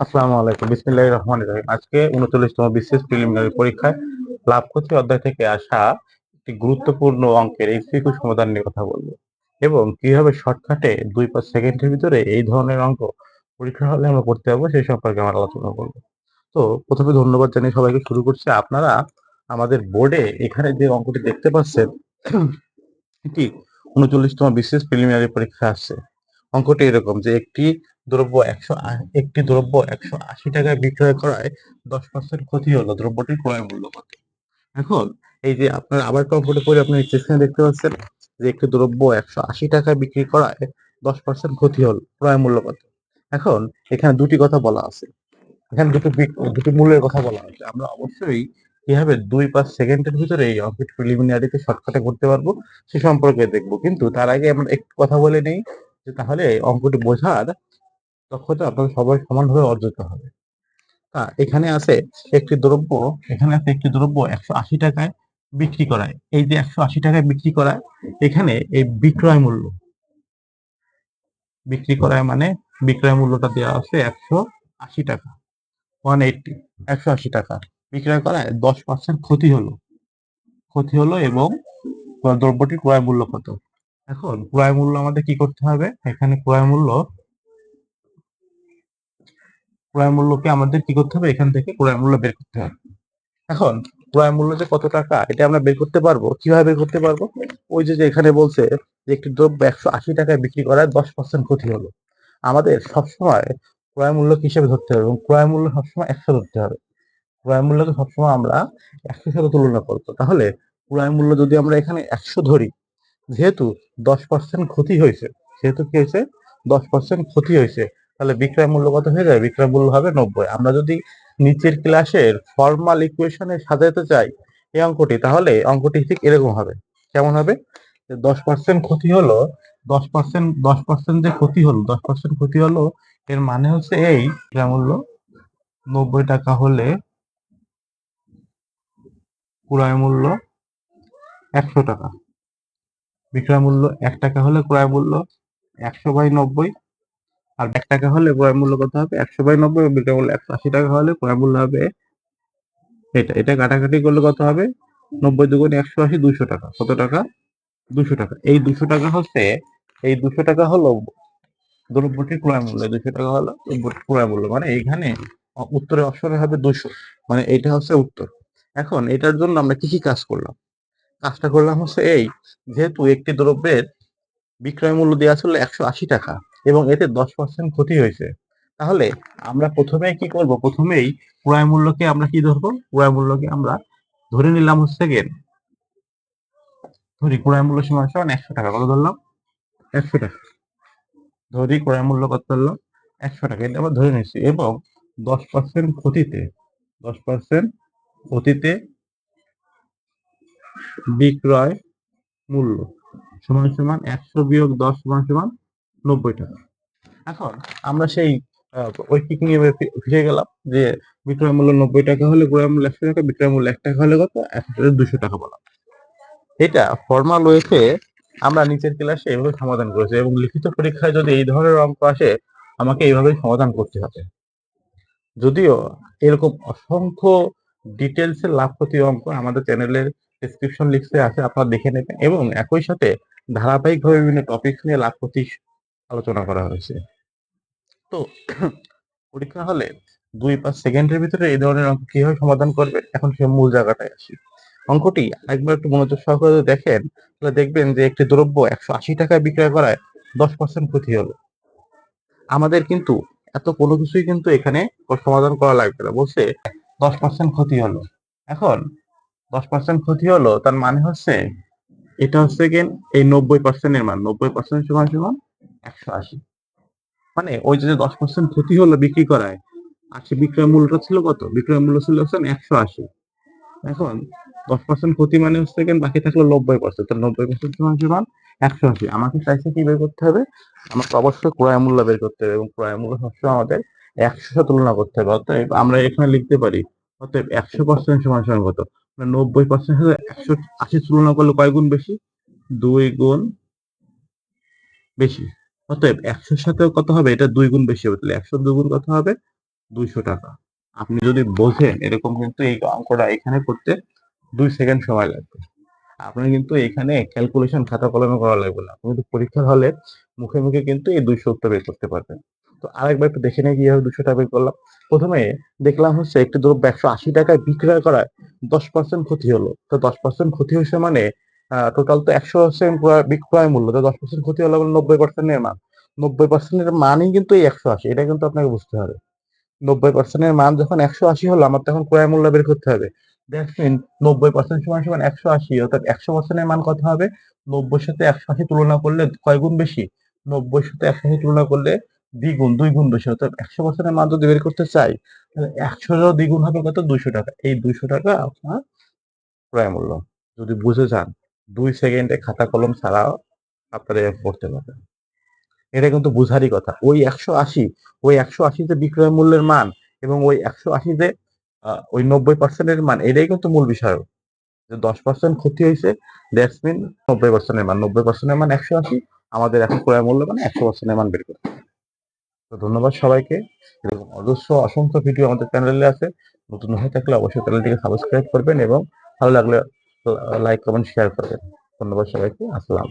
আসসালামু আলাইকুম। বিসমিল্লাহির রহমানির রহিম। আজকে উনচল্লিশতম বিশেষ প্রিলিমিনারি পরীক্ষায় লাভ ক্ষতি অধ্যায় থেকে আসা একটি গুরুত্বপূর্ণ অঙ্কের এমসিকিউ সমাধান নিয়ে কথা বলব এবং কীভাবে শর্টকাটে দুই পাঁচ সেকেন্ডের ভিতরে এই ধরনের অঙ্ক পরীক্ষা হলে আমরা করতে পারব সেই সম্পর্কে আমরা আলোচনা করব। তো প্রথমে ধন্যবাদ জানিয়ে সবাইকে শুরু করছি। আপনারা আমাদের বোর্ডে এখানে যে অঙ্কটি দেখতে পাচ্ছেন, এটি উনচল্লিশতম বিশেষ প্রিলিমিনারি পরীক্ষা আসছে অঙ্কটি এরকম যে একটি দ্রব্য একশো একটি দ্রব্য একশো আশি টাকায় বিক্রয় করায় দশ পার্সেন্ট ক্ষতি হলো দ্রব্যটির ক্রয় মূল্য কত এখন এই যে আপনার আবার অঙ্কটি করে আপনি স্ক্রিনে দেখতে পাচ্ছেন যে একটি দ্রব্য একশো আশি টাকায় বিক্রি করায় দশ পার্সেন্ট ক্ষতি হলো, ক্রয় মূল্য কত এখন এখানে দুটি কথা বলা আছে। এখানে দুটো দুটি মূল্যের কথা বলা আছে। আমরা অবশ্যই কীভাবে দুই পাঁচ সেকেন্ডের ভিতরে এই অঙ্কটি প্রিলিমিনারিতে শর্টকাটে করতে পারব সে সম্পর্কে দেখব। কিন্তু তার আগে আমরা একটু কথা বলে নেই যে তাহলে অঙ্কটি বোঝার দক্ষতা আপনাদের সবাই সমানভাবে অর্জিত হবে। তা এখানে আছে একটি দ্রব্য, এখানে আছে একটি দ্রব্য একশো আশি টাকায় বিক্রি করায়। এই যে একশো আশি টাকায় বিক্রি করায়, এখানে এই বিক্রয় মূল্য। বিক্রি করায় মানে বিক্রয় মূল্যটা দেওয়া আছে একশো আশি টাকা। ওয়ান এইটটি একশো আশি টাকা। বিক্রয় করায় দশ পার্সেন্ট ক্ষতি হলো। ক্ষতি হলো এবং দ্রব্যটির ক্রয় মূল্য কত? এখন ক্রয় মূল্য আমাদের কি করতে হবে? এখানে ক্রয় মূল্য ক্রয় মূল্যকে আমাদের কি করতে হবে? এখান থেকে ক্রয় মূল্য বের করতে হবে। এখন ক্রয় মূল্য যে কত টাকা এটা আমরা বের করতে পারব? কীভাবে বের করতে পারব? ওই যে এখানে বলছে যে একটি দ্রব্য একশো আশি টাকায় বিক্রি করায় দশ পার্সেন্ট ক্ষতি হলো। আমাদের সবসময় ক্রয় মূল্য হিসেবে ধরতে হবে এবং ক্রয় মূল্য সবসময় একশো ধরতে হবে। ক্রয় মূল্যকে সবসময় আমরা একশোর সাথে তুলনা করব। তাহলে ক্রয় মূল্য যদি আমরা এখানে একশো ধরি, যেহেতু দশ পার্সেন্ট ক্ষতি হয়েছে, সেহেতু কি হয়েছে? দশ পার্সেন্ট ক্ষতি হয়েছে। তাহলে বিক্রয় মূল্য কত হয়ে যায় বিক্রয় মূল্য হবে নব্বই। আমরা যদি নিচের ক্লাসের ফর্মাল ইকুয়েশনে সাজাতে চাই এই অঙ্কটি, তাহলে অঙ্কটি ঠিক এরকম হবে। কেমন হবে? দশ পার্সেন্ট ক্ষতি হলো, দশ পার্সেন্ট দশ পার্সেন্ট যে ক্ষতি হলো, দশ পার্সেন্ট ক্ষতি হলো, এর মানে হচ্ছে এই, বিক্রয় মূল্য নব্বই টাকা হলে ক্রয় মূল্য একশো টাকা। বিক্রয় মূল্য এক টাকা হলে ক্রয় মূল্য একশো বাই নব্বই আর এক টাকা হলে ক্রয় মূল্য কত হবে? একশো বাই নব্বই মূল্য একশো আশি টাকা হলে ক্রয় মূল্য হবে এটা এটা কাটাকাটি করলে কত হবে? নব্বই দুগুণে একশো আশি দুশো টাকা। কত টাকা? দুশো টাকা। এই দুশো টাকা হচ্ছে, এই দুশো টাকা হলো দ্রব্যটির ক্রয় মূল্য। দুশো টাকা হলো দ্রব্যটির ক্রয় মূল্য। মানে এইখানে উত্তরে অপশনে হবে দুশো মানে এটা হচ্ছে উত্তর। এখন এটার জন্য আমরা কি কি কাজ করলাম? কাজটা করলাম হচ্ছে এই, যেহেতু একটি দ্রব্যের বিক্রয় মূল্য দেওয়া ছিল একশো আশি টাকা এবং এতে দশ পার্সেন্ট ক্ষতি হয়েছে। তাহলে আমরা প্রথমে কি করব? প্রথমেই ক্রয় মূল্যকে আমরা কি ধরবো? ক্রয় মূল্যকে আমরা ধরে নিলাম হচ্ছে গেন ধরি ক্রয় মূল্য সমান সমান একশো টাকা। কত ধরলাম? একশো টাকা। ধরি ক্রয় মূল্য কত ধরলাম? একশো টাকা। এটা আমরা ধরে নিচ্ছি এবং দশ পার্সেন্ট ক্ষতিতে, দশ পার্সেন্ট ক্ষতিতে বিক্রয় মূল্য সমান সমান একশো বিয়োগ দশ সমান সমান নব্বই টাকা। এখন আমরা সেই আহ, ঐকিক নিয়মে ফি- ফিরে গেলাম যে বিক্রয় মূল্য নব্বই টাকা হলে ক্রয় মূল্য একশো টাকা বিক্রয় মূল্য এক টাকা হলে কত? একশো দুশো টাকা বলা। এটা ফর্মাল ওয়েতে আমরা নিচের ক্লাসে এভাবে সমাধান করেছি এবং লিখিত পরীক্ষায় যদি এই ধরনের অঙ্ক আসে আমাকে এইভাবেই সমাধান করতে হবে। যদিও এরকম অসংখ্য ডিটেলসের লাভ ক্ষতি অঙ্ক আমাদের চ্যানেলের ডেসক্রিপশন লিস্টে আছে আপনারা দেখে নেবেন এবং একই সাথে ধারাবাহিকভাবে বিভিন্ন টপিক নিয়ে লাভ ক্ষতি আলোচনা করা হয়েছে। তো পরীক্ষা হলে দুই পাঁচ সেকেন্ডের ভিতরে এই ধরনের অঙ্ক কীভাবে সমাধান করবে? এখন সে মূল জায়গাটায় আসি। অঙ্কটি একবার একটু মনোযোগ সহকারে দেখেন, তাহলে দেখবেন যে একটি দ্রব্য একশো আশি টাকায় বিক্রয় করায় দশ পার্সেন্ট ক্ষতি হলো। আমাদের কিন্তু এত কোনো কিছুই কিন্তু এখানে সমাধান করা লাগবে না। বলছে দশ পার্সেন্ট ক্ষতি হলো। এখন দশ পার্সেন্ট ক্ষতি হলো, তার মানে হচ্ছে এটা হচ্ছে এই নব্বই পার্সেন্টের মান। নব্বই পার্সেন্ট সমান সমান একশো আশি। মানে ওই যে দশ পার্সেন্ট ক্ষতি হলো বিক্রি করায় আশি বিক্রয় মূল্যটা ছিল কত? বিক্রয় মূল্য ছিল হচ্ছে একশো আশি। এখন দশ পার্সেন্ট ক্ষতি মানে হচ্ছে গেন বাকি থাকল নব্বই পার্সেন্ট তাহলে নব্বই পার্সেন্ট সমান সমান একশো আশি। আমাকে চাইছে কি বের করতে হবে? আমাকে অবশ্যই ক্রয় মূল্য বের করতে হবে এবং ক্রয় মূল্য সবসময় আমাদের একশো তুলনা করতে হবে। অতএব আমরা এখানে লিখতে পারি, অতএব একশো পার্সেন্ট সমান সমান কত? মানে নব্বই পার্সেন্ট সাথে একশো আশি তুলনা করলে কয় গুণ বেশি? দুই গুণ বেশি। অতএব একশোর সাথেও কত হবে? এটা দুই গুণ বেশি হবে। তাহলে একশো দুগুণ কত হবে? দুইশো টাকা। আপনি যদি বোঝেন, এরকম কিন্তু এই অঙ্কটা এখানে করতে দুই সেকেন্ড সময় লাগবে। আপনার কিন্তু এখানে ক্যালকুলেশন খাতা কলমে করা লাগবে না। আপনি কিন্তু পরীক্ষার হলে মুখে মুখে কিন্তু এই দুইশো উত্তর বের করতে পারবেন। তো আরেকবার একটু দেখে নিই কীভাবে দুশো টাকা বের করলাম। প্রথমে দেখলাম হচ্ছে একটি দ্রব্য একশো আশি টাকায় বিক্রয় করায় দশ পার্সেন্ট ক্ষতি হলো। তো দশ পার্সেন্ট ক্ষতি হয়েছে মানে টোটাল তো একশো পার্সেন্ট বিক্রয় মূল্য, তো দশ পার্সেন্ট ক্ষতি হলো নব্বই পার্সেন্টের মান। নব্বই পার্সেন্টের মানই কিন্তু এই একশো আশি, এটা কিন্তু আপনাকে বুঝতে হবে। নব্বই পার্সেন্টের মান যখন একশো আশি হলো, আমার তখন ক্রয় মূল্য বের করতে হবে। দেখবেন নব্বই পার্সেন্ট সমান সমান একশো আশি, অর্থাৎ একশো পার্সেন্টের মান কত হবে? নব্বই সাথে একশো আশি তুলনা করলে কয় বেশি? নব্বই সাথে একশো আশি তুলনা করলে দ্বিগুণ, দুই গুণ বেশি, অর্থাৎ একশো পার্সেন্টের মান যদি বের করতে চাই, তাহলে একশো দ্বিগুণ হবে কত? দুইশো টাকা। এই দুইশো টাকা আপনার ক্রয় মূল্য, যদি বুঝে যান। দুই সেকেন্ডে খাতা কলম ছাড়াও আপনারা করতে পারবেন এটা কিন্তু বুঝারই কথা। ওই একশো আশি, ওই একশো আশিতে বিক্রয় মূল্যের মান এবং ওই একশো আশিতে ওই নব্বই পার্সেন্টের মান, এটাই কিন্তু মূল বিষয়। যে দশ পার্সেন্ট ক্ষতি হয়েছে, দ্যাটস মিন নব্বই পার্সেন্টের মান। নব্বই পার্সেন্টের মান একশো আশি, আমাদের এখন ক্রয় মূল্য মানে একশো পার্সেন্টের মান বের করতে তো ধন্যবাদ সবাইকে। এরকম অজস্র, অসংখ্য ভিডিও আমাদের চ্যানেলে আছে। নতুন হয়ে থাকলে অবশ্যই চ্যানেলটিকে সাবস্ক্রাইব করবেন এবং ভালো লাগলে লাইক কমেন্ট শেয়ার করবেন। ধন্যবাদ সবাইকে। আসসালাম